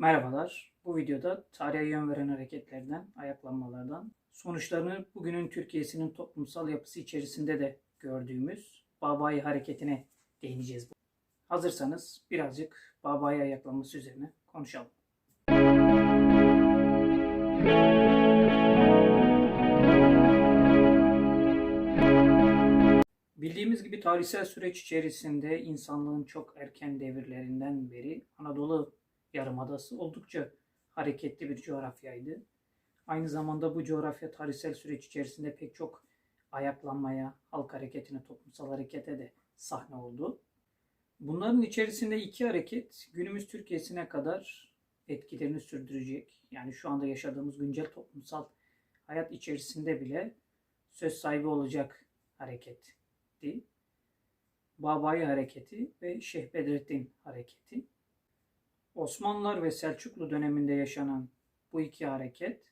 Merhabalar. Bu videoda tarihe yön veren hareketlerden, ayaklanmalardan, sonuçlarını bugünün Türkiye'sinin toplumsal yapısı içerisinde de gördüğümüz Babayi hareketine değineceğiz. Hazırsanız birazcık Babayi ayaklanması üzerine konuşalım. Bildiğimiz gibi tarihsel süreç içerisinde insanlığın çok erken devirlerinden beri Anadolu Yarımadası oldukça hareketli bir coğrafyaydı. Aynı zamanda bu coğrafya tarihsel süreç içerisinde pek çok ayaklanmaya, halk hareketine, toplumsal harekete de sahne oldu. Bunların içerisinde iki hareket günümüz Türkiye'sine kadar etkilerini sürdürecek. Yani şu anda yaşadığımız güncel toplumsal hayat içerisinde bile söz sahibi olacak hareketti. Babayi hareketi ve Şeyh Bedrettin hareketi. Osmanlılar ve Selçuklu döneminde yaşanan bu iki hareket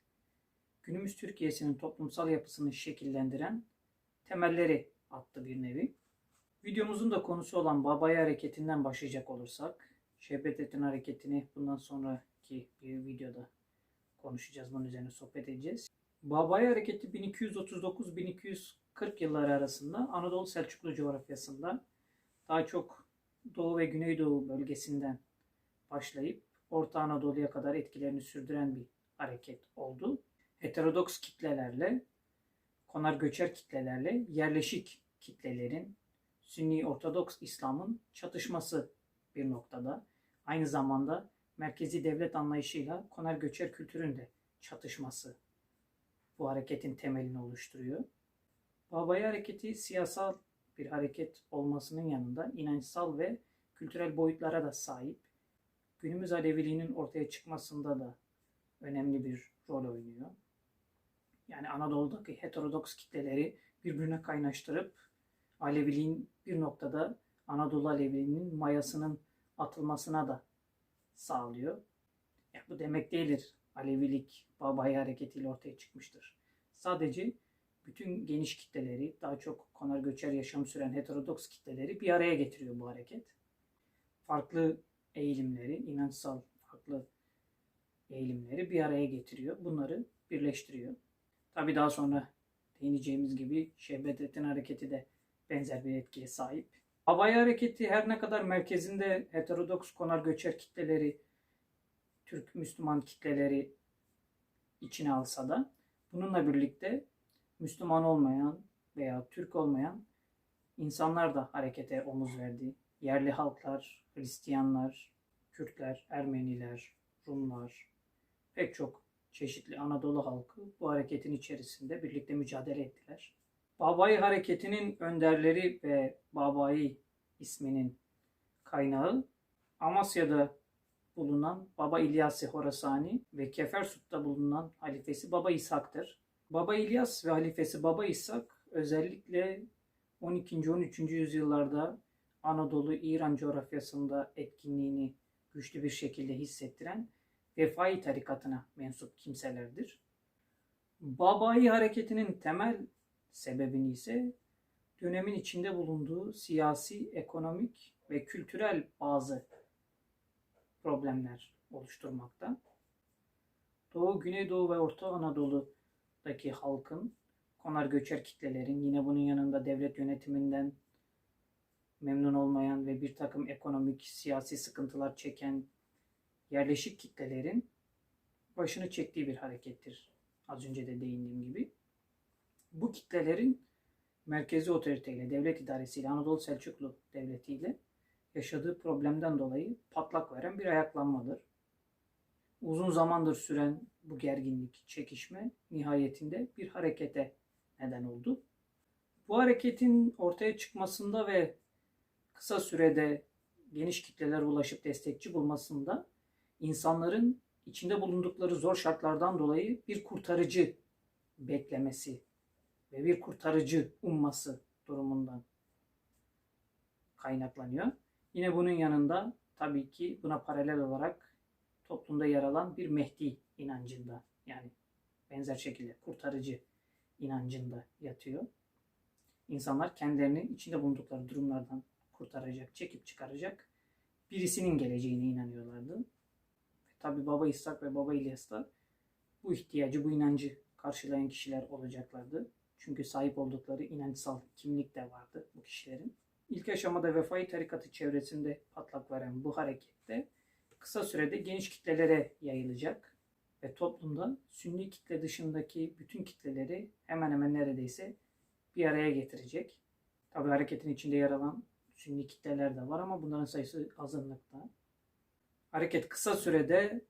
günümüz Türkiye'sinin toplumsal yapısını şekillendiren temelleri attı bir nevi. Videomuzun da konusu olan Babayi hareketinden başlayacak olursak, Şeyh Bedrettin hareketini bundan sonraki bir videoda konuşacağız, bunun üzerine sohbet edeceğiz. Babayi hareketi 1239-1240 yılları arasında Anadolu Selçuklu coğrafyasında daha çok Doğu ve Güneydoğu bölgesinden başlayıp Orta Anadolu'ya kadar etkilerini sürdüren bir hareket oldu. Heterodoks kitlelerle, konar göçer kitlelerle yerleşik kitlelerin, Sünni Ortodoks İslam'ın çatışması bir noktada. Aynı zamanda merkezi devlet anlayışıyla konar göçer kültürün de çatışması bu hareketin temelini oluşturuyor. Babayı hareketi siyasal bir hareket olmasının yanında inançsal ve kültürel boyutlara da sahip günümüz Aleviliğinin ortaya çıkmasında da önemli bir rol oynuyor. Yani Anadolu'daki heterodoks kitleleri birbirine kaynaştırıp Aleviliğin bir noktada Anadolu Aleviliğinin mayasının atılmasına da sağlıyor. Ya bu demek değildir Alevilik Babayi hareketiyle ortaya çıkmıştır. Sadece bütün geniş kitleleri, daha çok konar göçer yaşam süren heterodoks kitleleri bir araya getiriyor bu hareket. Farklı eğilimleri, inançsal farklı eğilimleri bir araya getiriyor. Bunları birleştiriyor. Tabi daha sonra değineceğimiz gibi Şeyh Bedrettin hareketi de benzer bir etkiye sahip. Havai hareketi her ne kadar merkezinde heterodoks konar göçer kitleleri, Türk Müslüman kitleleri içine alsa da bununla birlikte Müslüman olmayan veya Türk olmayan insanlar da harekete omuz verdi. Yerli halklar, Hristiyanlar, Kürtler, Ermeniler, Rumlar, pek çok çeşitli Anadolu halkı bu hareketin içerisinde birlikte mücadele ettiler. Babayi hareketinin önderleri ve Babayi isminin kaynağı Amasya'da bulunan Baba İlyas-ı Horasani ve Kefersut'ta bulunan halifesi Baba İshak'tır. Baba İlyas ve halifesi Baba İshak özellikle 12. 13. yüzyıllarda Anadolu, İran coğrafyasında etkinliğini güçlü bir şekilde hissettiren Vefai tarikatına mensup kimselerdir. Babai hareketinin temel sebebini ise dönemin içinde bulunduğu siyasi, ekonomik ve kültürel bazı problemler oluşturmakta. Doğu, Güneydoğu ve Orta Anadolu'daki halkın, konar göçer kitlelerin, yine bunun yanında devlet yönetiminden memnun olmayan ve bir takım ekonomik, siyasi sıkıntılar çeken yerleşik kitlelerin başını çektiği bir harekettir. Az önce de değindiğim gibi. Bu kitlelerin merkezi otoriteyle, devlet idaresiyle, Anadolu Selçuklu Devleti ile yaşadığı problemden dolayı patlak veren bir ayaklanmadır. Uzun zamandır süren bu gerginlik, çekişme nihayetinde bir harekete neden oldu. Bu hareketin ortaya çıkmasında ve kısa sürede geniş kitlelere ulaşıp destekçi bulmasında insanların içinde bulundukları zor şartlardan dolayı bir kurtarıcı beklemesi ve bir kurtarıcı umması durumundan kaynaklanıyor. Yine bunun yanında tabii ki buna paralel olarak toplumda yer alan bir Mehdi inancında yani benzer şekilde kurtarıcı inancında yatıyor. İnsanlar kendilerini içinde bulundukları durumlardan kurtaracak, çekip çıkaracak birisinin geleceğine inanıyorlardı. Tabi Baba İshak ve Baba İlyas da bu ihtiyacı, bu inancı karşılayan kişiler olacaklardı. Çünkü sahip oldukları inançsal kimlik de vardı bu kişilerin. İlk aşamada Vefai Tarikatı çevresinde patlak veren bu harekette kısa sürede geniş kitlelere yayılacak ve toplumda Sünni kitle dışındaki bütün kitleleri hemen hemen neredeyse bir araya getirecek. Tabi hareketin içinde yer alan Sünni kitleler de var ama bunların sayısı azınlıkta. Hareket kısa sürede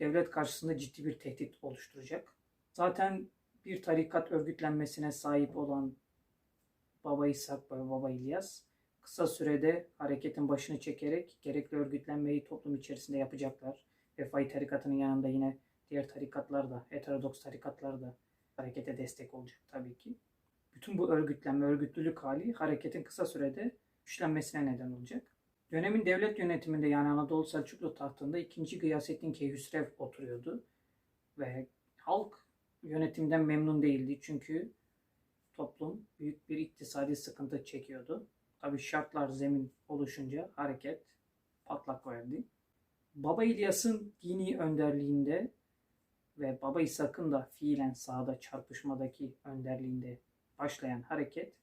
devlet karşısında ciddi bir tehdit oluşturacak. Zaten bir tarikat örgütlenmesine sahip olan Baba İshak ve Baba İlyas kısa sürede hareketin başını çekerek gerekli örgütlenmeyi toplum içerisinde yapacaklar. Vefai tarikatının yanında yine diğer tarikatlar da, heterodoks tarikatlar da harekete destek olacak tabii ki. Bütün bu örgütlenme, örgütlülük hali hareketin kısa sürede güçlenmesine neden olacak. Dönemin devlet yönetiminde yani Anadolu Selçuklu tahtında 2. Gıyasettin Keyhüsrev oturuyordu. Ve halk yönetimden memnun değildi. Çünkü toplum büyük bir iktisadi sıkıntı çekiyordu. Tabi şartlar zemin oluşunca hareket patlak verdi. Baba İlyas'ın dini önderliğinde ve Baba İshak'ın da fiilen sahada çarpışmadaki önderliğinde başlayan hareket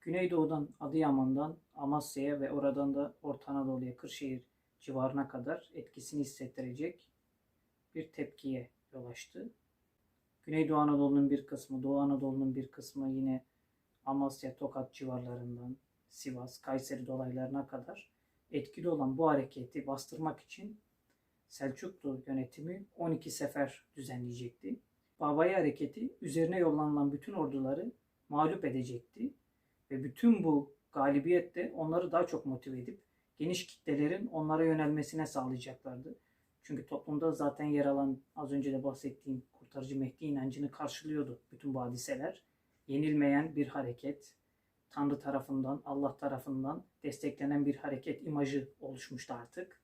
Güneydoğu'dan Adıyaman'dan Amasya'ya ve oradan da Orta Anadolu'ya Kırşehir civarına kadar etkisini hissettirecek bir tepkiye yol açtı. Güneydoğu Anadolu'nun bir kısmı, Doğu Anadolu'nun bir kısmı yine Amasya, Tokat civarlarından Sivas, Kayseri dolaylarına kadar etkili olan bu hareketi bastırmak için Selçuklu yönetimi 12 sefer düzenleyecekti. Babayi hareketi üzerine yollanılan bütün orduları mağlup edecekti ve bütün bu galibiyette onları daha çok motive edip geniş kitlelerin onlara yönelmesine sağlayacaklardı. Çünkü toplumda zaten yer alan az önce de bahsettiğim kurtarıcı Mehdi inancını karşılıyordu bütün bu hadiseler. Yenilmeyen bir hareket, Tanrı tarafından, Allah tarafından desteklenen bir hareket imajı oluşmuştu artık.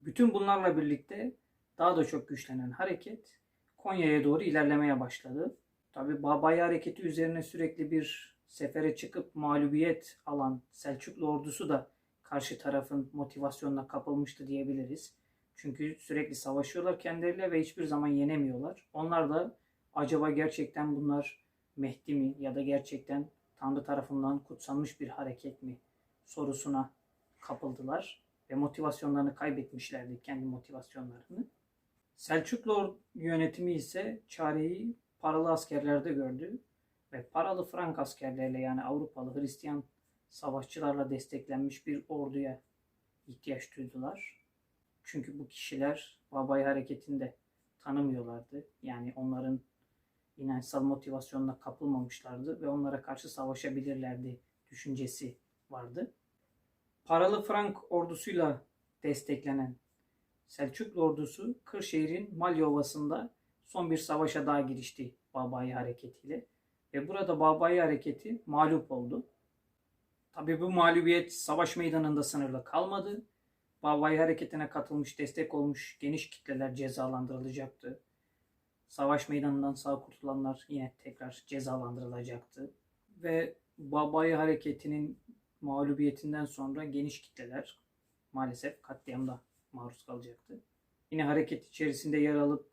Bütün bunlarla birlikte daha da çok güçlenen hareket Konya'ya doğru ilerlemeye başladı. Tabi Babay hareketi üzerine sürekli bir sefere çıkıp mağlubiyet alan Selçuklu ordusu da karşı tarafın motivasyonuna kapılmıştı diyebiliriz. Çünkü sürekli savaşıyorlar kendileriyle ve hiçbir zaman yenemiyorlar. Onlar da acaba gerçekten bunlar Mehdi mi ya da gerçekten Tanrı tarafından kutsanmış bir hareket mi sorusuna kapıldılar ve motivasyonlarını kaybetmişlerdi kendi motivasyonlarını. Selçuklu yönetimi ise çareyi paralı askerlerde gördü ve paralı Frank askerlerle yani Avrupalı Hristiyan savaşçılarla desteklenmiş bir orduya ihtiyaç duydular. Çünkü bu kişiler Babay hareketinde tanımıyorlardı. Yani onların inançsal motivasyonuna kapılmamışlardı ve onlara karşı savaşabilirlerdi düşüncesi vardı. Paralı Frank ordusuyla desteklenen Selçuklu ordusu Kırşehir'in Malya Ovası'nda son bir savaşa daha girişti Babayi hareketiyle. Ve burada Babayi hareketi mağlup oldu. Tabi bu mağlubiyet savaş meydanında sınırlı kalmadı. Babayi hareketine katılmış, destek olmuş geniş kitleler cezalandırılacaktı. Savaş meydanından sağ kurtulanlar yine tekrar cezalandırılacaktı. Ve Babayi hareketinin mağlubiyetinden sonra geniş kitleler maalesef katliamda maruz kalacaktı. Yine hareket içerisinde yer alıp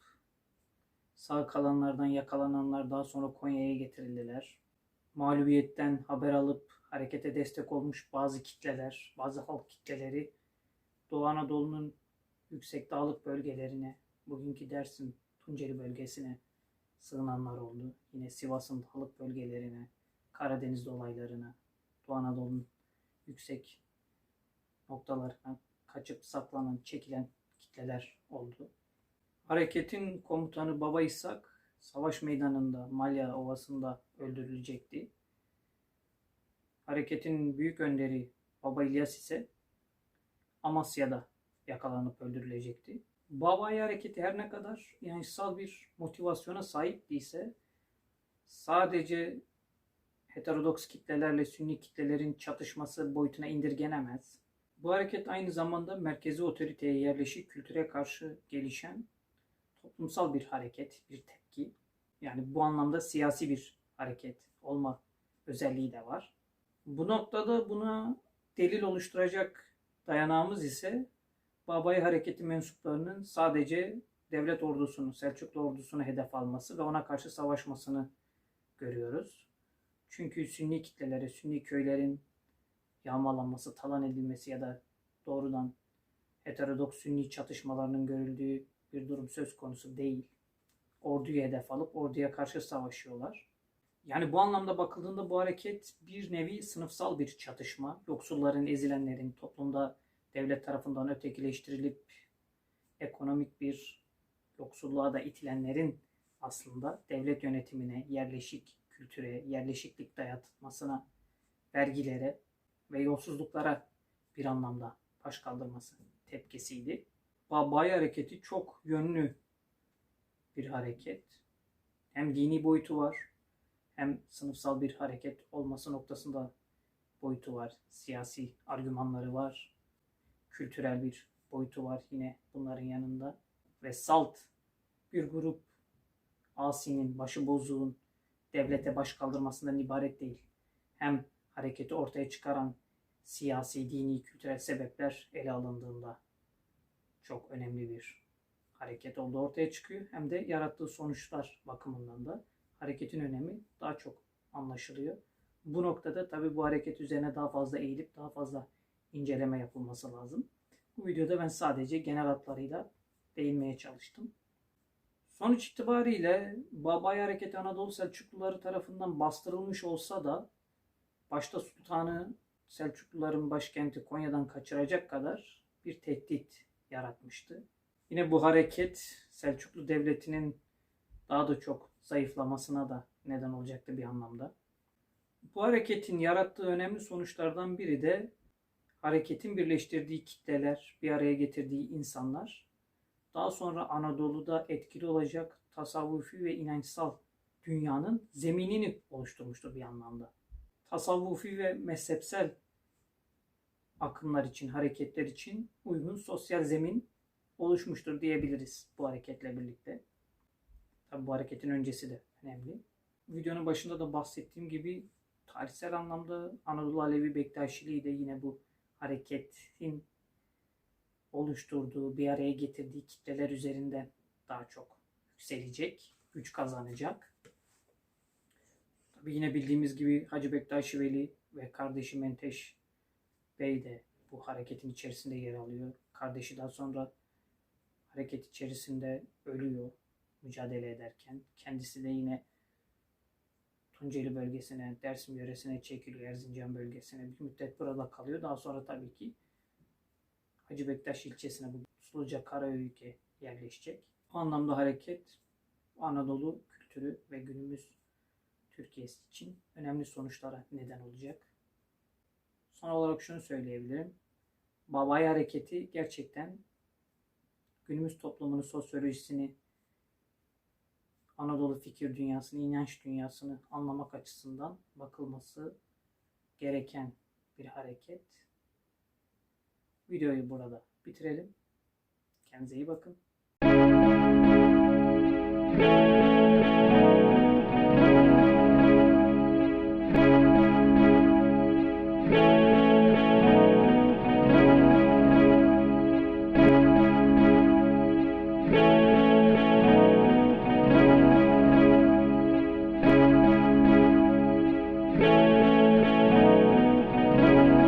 sağ kalanlardan yakalananlar daha sonra Konya'ya getirildiler. Mağlubiyetten haber alıp harekete destek olmuş bazı kitleler, bazı halk kitleleri Doğu Anadolu'nun yüksek dağlık bölgelerine, bugünkü Dersim, Tunceli bölgesine sığınanlar oldu. Yine Sivas'ın dağlık bölgelerine, Karadeniz dolaylarına, Doğu Anadolu'nun yüksek noktalarına kaçıp saklanan, çekilen kitleler oldu. Hareketin komutanı Baba İshak savaş meydanında Malya Ovası'nda öldürülecekti. Hareketin büyük önderi Baba İlyas ise Amasya'da yakalanıp öldürülecekti. Babayi hareketi her ne kadar inançsal bir motivasyona sahip değilse sadece heterodoks kitlelerle sünni kitlelerin çatışması boyutuna indirgenemez. Bu hareket aynı zamanda merkezi otoriteye yerleşik kültüre karşı gelişen toplumsal bir hareket, bir tepki. Yani bu anlamda siyasi bir hareket olma özelliği de var. Bu noktada buna delil oluşturacak dayanağımız ise Babayı Hareketi mensuplarının sadece devlet ordusunu, Selçuklu ordusunu hedef alması ve ona karşı savaşmasını görüyoruz. Çünkü Sünni kitleleri, Sünni köylerin yağmalanması, talan edilmesi ya da doğrudan heterodoks Sünni çatışmalarının görüldüğü bir durum söz konusu değil. Orduyu hedef alıp orduya karşı savaşıyorlar. Yani bu anlamda bakıldığında bu hareket bir nevi sınıfsal bir çatışma. Yoksulların, ezilenlerin toplumda devlet tarafından ötekileştirilip ekonomik bir yoksulluğa da itilenlerin aslında devlet yönetimine, yerleşik kültüre, yerleşiklik dayatmasına, vergilere ve yolsuzluklara bir anlamda baş kaldırması tepkisiydi. Babay hareketi çok yönlü bir hareket. Hem dini boyutu var, hem sınıfsal bir hareket olması noktasında boyutu var. Siyasi argümanları var. Kültürel bir boyutu var yine bunların yanında. Ve salt bir grup asinin, başıbozuğun devlete baş kaldırmasından ibaret değil. Hem hareketi ortaya çıkaran siyasi, dini, kültürel sebepler ele alındığında çok önemli bir hareket olduğu ortaya çıkıyor. Hem de yarattığı sonuçlar bakımından da hareketin önemi daha çok anlaşılıyor. Bu noktada tabii bu hareket üzerine daha fazla eğilip daha fazla inceleme yapılması lazım. Bu videoda ben sadece genel hatlarıyla değinmeye çalıştım. Sonuç itibariyle Babay Hareketi Anadolu Selçukluları tarafından bastırılmış olsa da başta sultanı Selçukluların başkenti Konya'dan kaçıracak kadar bir tehdit yaratmıştı. Yine bu hareket Selçuklu Devleti'nin daha da çok zayıflamasına da neden olacaktı bir anlamda. Bu hareketin yarattığı önemli sonuçlardan biri de hareketin birleştirdiği kitleler, bir araya getirdiği insanlar daha sonra Anadolu'da etkili olacak tasavvufi ve inançsal dünyanın zeminini oluşturmuştur bir anlamda. Tasavvufi ve mezhepsel akımlar için, hareketler için uygun sosyal zemin oluşmuştur diyebiliriz bu hareketle birlikte. Tabi bu hareketin öncesi de önemli. Videonun başında da bahsettiğim gibi tarihsel anlamda Anadolu Alevi Bektaşiliği de yine bu hareketin oluşturduğu, bir araya getirdiği kitleler üzerinde daha çok yükselecek, güç kazanacak. Tabi yine bildiğimiz gibi Hacı Bektaşi Veli ve kardeşi Menteş Bey de bu hareketin içerisinde yer alıyor. Kardeşi daha sonra hareket içerisinde ölüyor mücadele ederken. Kendisi de yine Tunceli bölgesine, Dersim yöresine çekiliyor, Erzincan bölgesine. Bir müddet burada kalıyor. Daha sonra tabii ki Hacı Bektaş ilçesine, bu Suluca Karayük'e yerleşecek. Bu anlamda hareket Anadolu kültürü ve günümüz Türkiye'si için önemli sonuçlara neden olacak. Son olarak şunu söyleyebilirim. Babay hareketi gerçekten günümüz toplumunun sosyolojisini, Anadolu fikir dünyasını, inanç dünyasını anlamak açısından bakılması gereken bir hareket. Videoyu burada bitirelim. Kendinize iyi bakın.